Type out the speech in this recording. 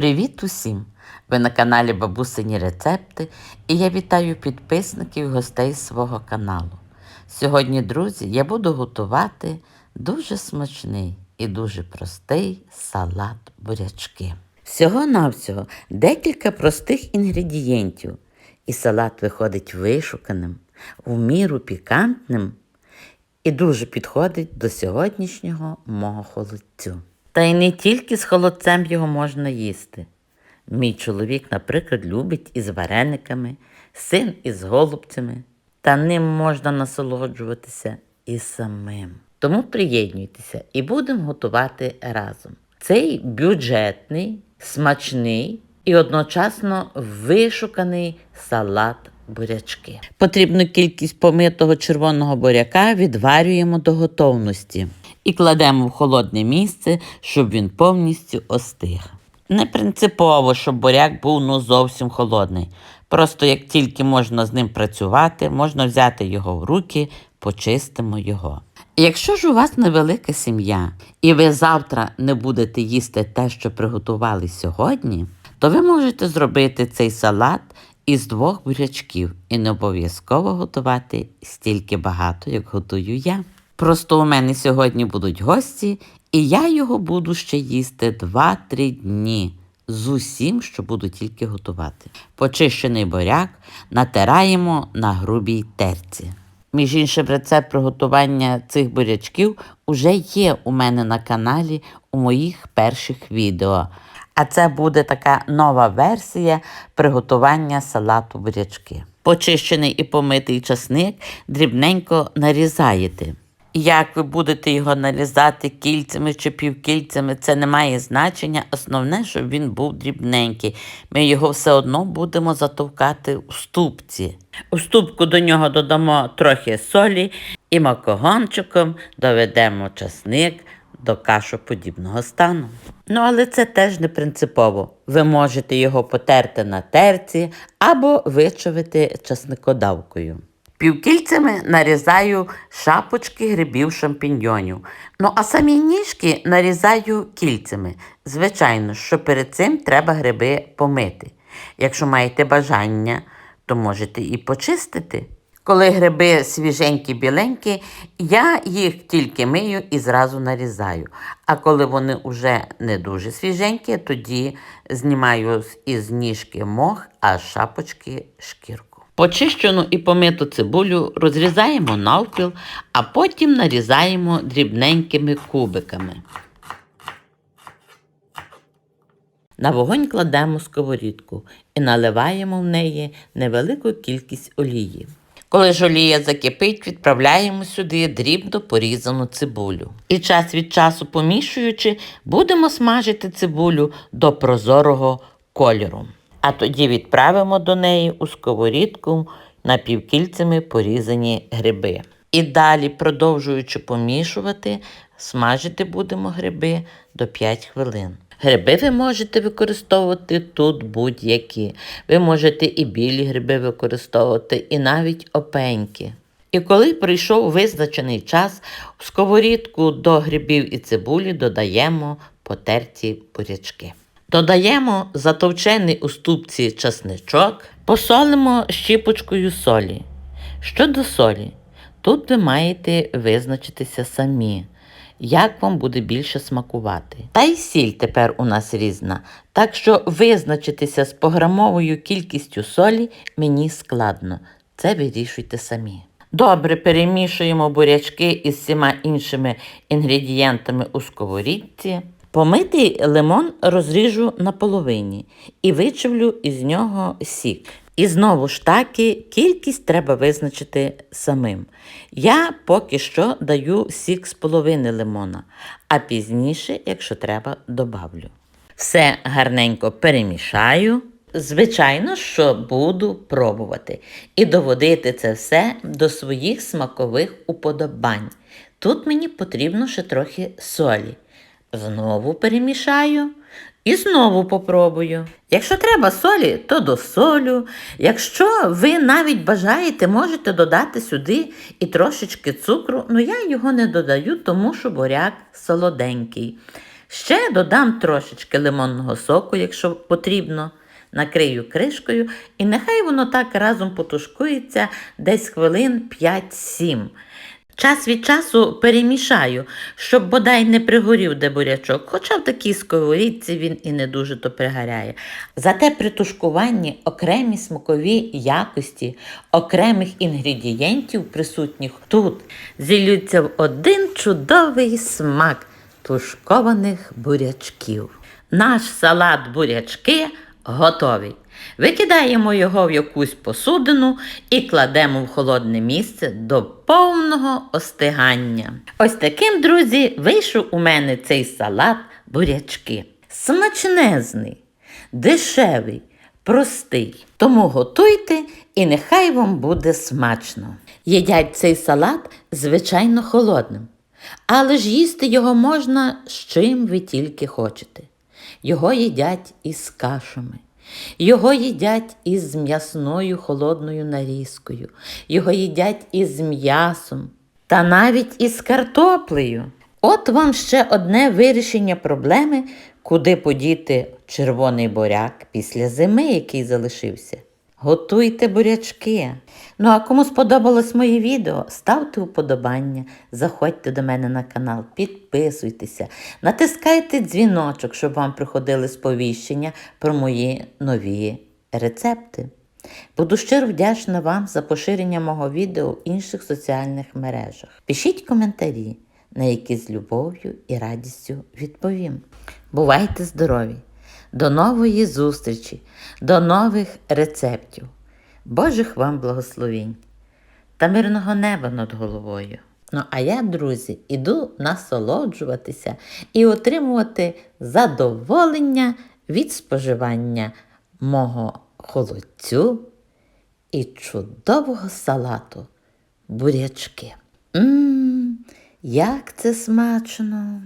Привіт усім! Ви на каналі Бабусині Рецепти і я вітаю підписників і гостей свого каналу. Сьогодні, друзі, я буду готувати дуже смачний і дуже простий салат бурячки. Всього-навсього декілька простих інгредієнтів, і салат виходить вишуканим, в міру пікантним і дуже підходить до сьогоднішнього мого холодцю. Та й не тільки з холодцем його можна їсти. Мій чоловік, наприклад, любить із варениками, син із голубцями, та ним можна насолоджуватися і самим. Тому приєднуйтеся і будемо готувати разом. Цей бюджетний, смачний і одночасно вишуканий салат бурячки. Потрібну кількість помитого червоного буряка відварюємо до готовності і кладемо в холодне місце, щоб він повністю остиг. Не принципово, щоб буряк був ну зовсім холодний. Просто як тільки можна з ним працювати, можна взяти його в руки, почистимо його. Якщо ж у вас невелика сім'я, і ви завтра не будете їсти те, що приготували сьогодні, то ви можете зробити цей салат із двох бурячків і не обов'язково готувати стільки багато, як готую я. Просто у мене сьогодні будуть гості, і я його буду ще їсти 2-3 дні з усім, що буду тільки готувати. Почищений буряк натираємо на грубій терці. Між іншим, рецепт приготування цих бурячків уже є у мене на каналі у моїх перших відео. А це буде така нова версія приготування салату бурячки. Почищений і помитий часник дрібненько нарізаєте. Як ви будете його нарізати кільцями чи півкільцями, це не має значення. Основне, щоб він був дрібненький. Ми його все одно будемо затовкати у ступці. У ступку до нього додамо трохи солі і макогончиком доведемо часник до кашоподібного стану. Ну, але це теж не принципово. Ви можете його потерти на терці або вичавити часникодавкою. Півкільцями нарізаю шапочки грибів шампіньйонів. Ну а самі ніжки нарізаю кільцями. Звичайно, що перед цим треба гриби помити. Якщо маєте бажання, то можете і почистити. Коли гриби свіженькі, біленькі, я їх тільки мию і зразу нарізаю. А коли вони вже не дуже свіженькі, тоді знімаю із ніжки мох, а з шапочки шкірку. Почищену і помиту цибулю розрізаємо навпіл, а потім нарізаємо дрібненькими кубиками. На вогонь кладемо сковорідку і наливаємо в неї невелику кількість олії. Коли ж олія закипить, відправляємо сюди дрібно порізану цибулю. І час від часу помішуючи, будемо смажити цибулю до прозорого кольору. А тоді відправимо до неї у сковорідку напівкільцями порізані гриби. І далі, продовжуючи помішувати, смажити будемо гриби до 5 хвилин. Гриби ви можете використовувати тут будь-які. Ви можете і білі гриби використовувати, і навіть опеньки. І коли прийшов визначений час, в сковорідку до грибів і цибулі додаємо потерті бурячки. Додаємо затовчений у ступці часничок, посолимо щіпочкою солі. Щодо солі, тут ви маєте визначитися самі, як вам буде більше смакувати. Та й сіль тепер у нас різна, так що визначитися з пограмовою кількістю солі мені складно. Це вирішуйте самі. Добре перемішуємо бурячки із всіма іншими інгредієнтами у сковорідці. Помитий лимон розріжу на половині і вичавлю із нього сік. І знову ж таки, кількість треба визначити самим. Я поки що даю сік з половини лимона, а пізніше, якщо треба, добавлю. Все гарненько перемішаю. Звичайно, що буду пробувати і доводити це все до своїх смакових уподобань. Тут мені потрібно ще трохи солі. Знову перемішаю і знову попробую. Якщо треба солі, то досолю. Якщо ви навіть бажаєте, можете додати сюди і трошечки цукру, але я його не додаю, тому що буряк солоденький. Ще додам трошечки лимонного соку, якщо потрібно. Накрию кришкою, і нехай воно так разом потушкується десь хвилин 5-7. Час від часу перемішаю, щоб бодай не пригорів де бурячок, хоча в такій сковорідці він і не дуже то пригоряє. Зате при тушкуванні окремі смакові якості окремих інгредієнтів, присутніх тут, зілються в один чудовий смак тушкованих бурячків. Наш салат бурячки готовий. Викидаємо його в якусь посудину і кладемо в холодне місце до повного остигання. Ось таким, друзі, вийшов у мене цей салат бурячки. Смачнезний, дешевий, простий. Тому готуйте і нехай вам буде смачно. Їдять цей салат, звичайно, холодним. Але ж їсти його можна з чим ви тільки хочете. Його їдять із кашами. Його їдять із м'ясною холодною нарізкою, його їдять із м'ясом та навіть із картоплею. От вам ще одне вирішення проблеми, куди подіти червоний буряк після зими, який залишився. Готуйте бурячки. Ну а кому сподобалось моє відео, ставте уподобання, заходьте до мене на канал, підписуйтеся, натискайте дзвіночок, щоб вам приходили сповіщення про мої нові рецепти. Буду щиро вдячна вам за поширення мого відео в інших соціальних мережах. Пишіть коментарі, на які з любов'ю і радістю відповім. Бувайте здорові! До нової зустрічі, до нових рецептів. Божих вам благословінь та мирного неба над головою. Ну, а я, друзі, іду насолоджуватися і отримувати задоволення від споживання мого холодцю і чудового салату бурячки. Мм, як це смачно!